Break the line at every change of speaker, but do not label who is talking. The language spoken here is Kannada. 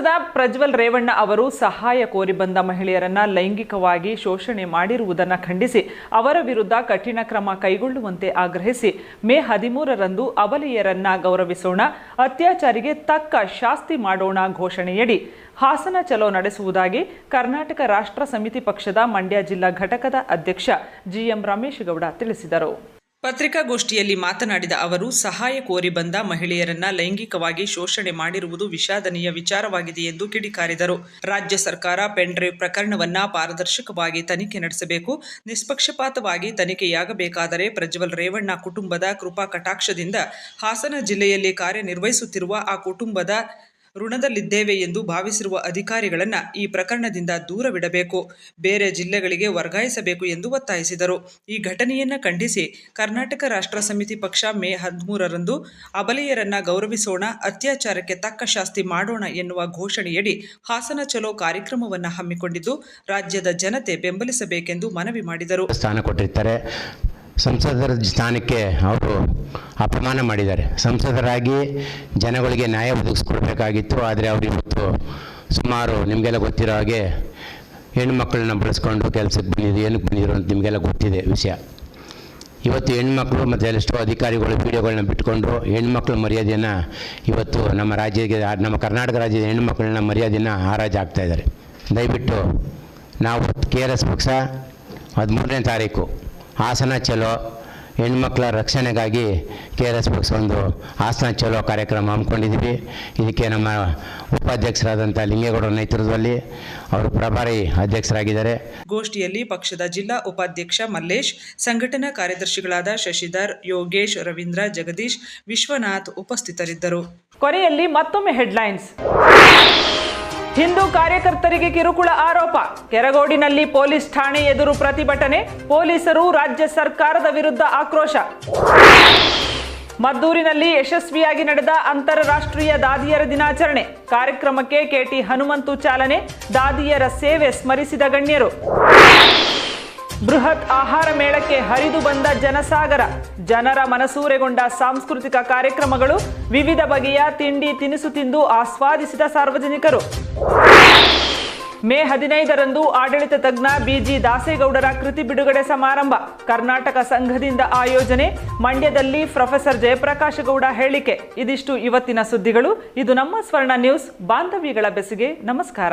ಸಂಸದ ಪ್ರಜ್ವಲ್ ರೇವಣ್ಣ ಅವರು ಸಹಾಯ ಕೋರಿ ಬಂದ ಮಹಿಳೆಯರನ್ನ ಲೈಂಗಿಕವಾಗಿ ಶೋಷಣೆ ಮಾಡಿರುವುದನ್ನು ಖಂಡಿಸಿ ಅವರ ವಿರುದ್ಧ ಕಠಿಣ ಕ್ರಮ ಕೈಗೊಳ್ಳುವಂತೆ ಆಗ್ರಹಿಸಿ ಮೇ ಹದಿಮೂರರಂದು ಅವಲಿಯರನ್ನ ಗೌರವಿಸೋಣ, ಅತ್ಯಾಚಾರಿಗೆ ತಕ್ಕ ಶಾಸ್ತಿ ಮಾಡೋಣ ಘೋಷಣೆಯಡಿ ಹಾಸನ ಚಲೋ ನಡೆಸುವುದಾಗಿ ಕರ್ನಾಟಕ ರಾಷ್ಟ್ರ ಸಮಿತಿ ಪಕ್ಷದ ಮಂಡ್ಯ ಜಿಲ್ಲಾ ಘಟಕದ ಅಧ್ಯಕ್ಷ ಜಿಎಂ ರಮೇಶ್ ಗೌಡ ತಿಳಿಸಿದರು. ಪತ್ರಿಕಾಗೋಷ್ಠಿಯಲ್ಲಿ ಮಾತನಾಡಿದ ಅವರು, ಸಹಾಯ ಕೋರಿ ಬಂದ ಮಹಿಳೆಯರನ್ನ ಲೈಂಗಿಕವಾಗಿ ಶೋಷಣೆ ಮಾಡಿರುವುದು ವಿಷಾದನೀಯ ವಿಚಾರವಾಗಿದೆ ಎಂದು ಕಿಡಿಕಾರಿದರು. ರಾಜ್ಯ ಸರ್ಕಾರ ಪೆಂಡ್ರೈವ್ ಪ್ರಕರಣವನ್ನ ಪಾರದರ್ಶಕವಾಗಿ ತನಿಖೆ ನಡೆಸಬೇಕು. ನಿಷ್ಪಕ್ಷಪಾತವಾಗಿ ತನಿಖೆಯಾಗಬೇಕಾದರೆ ಪ್ರಜ್ವಲ್ ರೇವಣ್ಣ ಕುಟುಂಬದ ಕೃಪಾ ಕಟಾಕ್ಷದಿಂದ ಹಾಸನ ಜಿಲ್ಲೆಯಲ್ಲಿ ಕಾರ್ಯನಿರ್ವಹಿಸುತ್ತಿರುವ ಆ ಕುಟುಂಬದ ಋಣದಲ್ಲಿದ್ದೇವೆ ಎಂದು ಭಾವಿಸಿರುವ ಅಧಿಕಾರಿಗಳನ್ನು ಈ ಪ್ರಕರಣದಿಂದ ದೂರವಿಡಬೇಕು ಬೇರೆ ಜಿಲ್ಲೆಗಳಿಗೆ ವರ್ಗಾಯಿಸಬೇಕು ಎಂದು ಒತ್ತಾಯಿಸಿದರು. ಈ ಘಟನೆಯನ್ನು ಖಂಡಿಸಿ ಕರ್ನಾಟಕ ರಾಷ್ಟ್ರ ಸಮಿತಿ ಪಕ್ಷ ಮೇ ಹದಿಮೂರರಂದು ಅಬಲೆಯರನ್ನ ಗೌರವಿಸೋಣ, ಅತ್ಯಾಚಾರಕ್ಕೆ ತಕ್ಕ ಶಾಸ್ತಿ ಮಾಡೋಣ ಎನ್ನುವ ಘೋಷಣೆಯಡಿ ಹಾಸನ ಚಲೋ ಕಾರ್ಯಕ್ರಮವನ್ನು ಹಮ್ಮಿಕೊಂಡಿದ್ದು, ರಾಜ್ಯದ ಜನತೆ ಬೆಂಬಲಿಸಬೇಕೆಂದು ಮನವಿ ಮಾಡಿದರು.
ಸ್ಥಾನ ಕೊಟ್ಟಿರ್ತಾರೆ. ಸಂಸದರ ಸ್ಥಾನಕ್ಕೆ ಅವರು ಅಪಮಾನ ಮಾಡಿದ್ದಾರೆ. ಸಂಸದರಾಗಿ ಜನಗಳಿಗೆ ನ್ಯಾಯ ಒದಗಿಸ್ಕೊಡ್ಬೇಕಾಗಿತ್ತು, ಆದರೆ ಅವರು ಇವತ್ತು ಸುಮಾರು ನಿಮಗೆಲ್ಲ ಗೊತ್ತಿರೋ ಹಾಗೆ ಹೆಣ್ಮಕ್ಳನ್ನ ಬಳಸ್ಕೊಂಡು ಕೆಲಸಕ್ಕೆ ಬಂದಿದ್ದು ಏನಕ್ಕೆ ಬಂದಿರೋ ಅಂತ ನಿಮಗೆಲ್ಲ ಗೊತ್ತಿದೆ ವಿಷಯ. ಇವತ್ತು ಹೆಣ್ಮಕ್ಳು ಮತ್ತು ಎಷ್ಟೋ ಅಧಿಕಾರಿಗಳು ವಿಡಿಯೋಗಳನ್ನ ಬಿಟ್ಕೊಂಡು ಹೆಣ್ಮಕ್ಳ ಮರ್ಯಾದೆಯನ್ನು ಇವತ್ತು ನಮ್ಮ ರಾಜ್ಯಕ್ಕೆ, ನಮ್ಮ ಕರ್ನಾಟಕ ರಾಜ್ಯದ ಹೆಣ್ಮಕ್ಳನ್ನ ಮರ್ಯಾದೆಯನ್ನು ಹಾರಾಜ್ ಆಗ್ತಾಯಿದ್ದಾರೆ ದಯವಿಟ್ಟು ನಾವು ಕೆ ಆರ್ ಎಸ್ ಪಕ್ಷ ಹದಿಮೂರನೇ ತಾರೀಕು ಹಾಸನ ಚಲೋ ಹೆಣ್ಮಕ್ಳ ರಕ್ಷಣೆಗಾಗಿ ಕೆ ಆರ್ ಎಸ್ ಪಕ್ಷ ಒಂದು ಹಾಸನ ಚಲೋ ಕಾರ್ಯಕ್ರಮ ಹಮ್ಮಿಕೊಂಡಿದ್ದೀವಿ. ಇದಕ್ಕೆ ನಮ್ಮ ಉಪಾಧ್ಯಕ್ಷರಾದಂಥ ಲಿಂಗೇಗೌಡರ ನೇತೃತ್ವದಲ್ಲಿ ಅವರು ಪ್ರಭಾರಿ ಅಧ್ಯಕ್ಷರಾಗಿದ್ದಾರೆ.
ಗೋಷ್ಠಿಯಲ್ಲಿ ಪಕ್ಷದ ಜಿಲ್ಲಾ ಉಪಾಧ್ಯಕ್ಷ ಮಲ್ಲೇಶ್ ಸಂಘಟನಾ ಕಾರ್ಯದರ್ಶಿಗಳಾದ ಶಶಿಧರ್ ಯೋಗೇಶ್ ರವೀಂದ್ರ ಜಗದೀಶ್ ವಿಶ್ವನಾಥ್ ಉಪಸ್ಥಿತರಿದ್ದರು. ಕೊನೆಯಲ್ಲಿ ಮತ್ತೊಮ್ಮೆ ಹೆಡ್ಲೈನ್ಸ್ ಹಿಂದೂ ಕಾರ್ಯಕರ್ತರಿಗೆ ಕಿರುಕುಳ ಆರೋಪ. ಕೆರಗೋಡಿನಲ್ಲಿ ಪೊಲೀಸ್ ಠಾಣೆ ಎದುರು ಪ್ರತಿಭಟನೆ, ಪೊಲೀಸರು ರಾಜ್ಯ ಸರ್ಕಾರದ ವಿರುದ್ಧ ಆಕ್ರೋಶ. ಮದ್ದೂರಿನಲ್ಲಿ ಯಶಸ್ವಿಯಾಗಿ ನಡೆದ ಅಂತಾರಾಷ್ಟ್ರೀಯ ದಾದಿಯರ ದಿನಾಚರಣೆ. ಕಾರ್ಯಕ್ರಮಕ್ಕೆ ಕೆಟಿ ಹನುಮಂತು ಚಾಲನೆ, ದಾದಿಯರ ಸೇವೆ ಸ್ಮರಿಸಿದ ಗಣ್ಯರು. ಬೃಹತ್ ಆಹಾರ ಮೇಳಕ್ಕೆ ಹರಿದು ಬಂದ ಜನಸಾಗರ. ಜನರ ಮನಸೂರೆಗೊಂಡ ಸಾಂಸ್ಕೃತಿಕ ಕಾರ್ಯಕ್ರಮಗಳು ವಿವಿಧ ಬಗೆಯ ತಿಂಡಿ ತಿನಿಸು ತಿಂದು ಆಸ್ವಾದಿಸಿದ ಸಾರ್ವಜನಿಕರು. ಮೇ ಹದಿನೈದರಂದು ಆಡಳಿತ ತಜ್ಞ ಬಿಜಿ ದಾಸೇಗೌಡರ ಕೃತಿ ಬಿಡುಗಡೆ ಸಮಾರಂಭ. ಕರ್ನಾಟಕ ಸಂಘದಿಂದ ಆಯೋಜನೆ, ಮಂಡ್ಯದಲ್ಲಿ ಪ್ರೊಫೆಸರ್ ಜಯಪ್ರಕಾಶಗೌಡ ಹೇಳಿಕೆ. ಇದಿಷ್ಟು ಇವತ್ತಿನ ಸುದ್ದಿಗಳು. ಇದು ನಮ್ಮ ಸ್ವರ್ಣ ನ್ಯೂಸ್, ಬಾಂಧವ್ಯಗಳ ಬೆಸಿಗೆ ನಮಸ್ಕಾರ.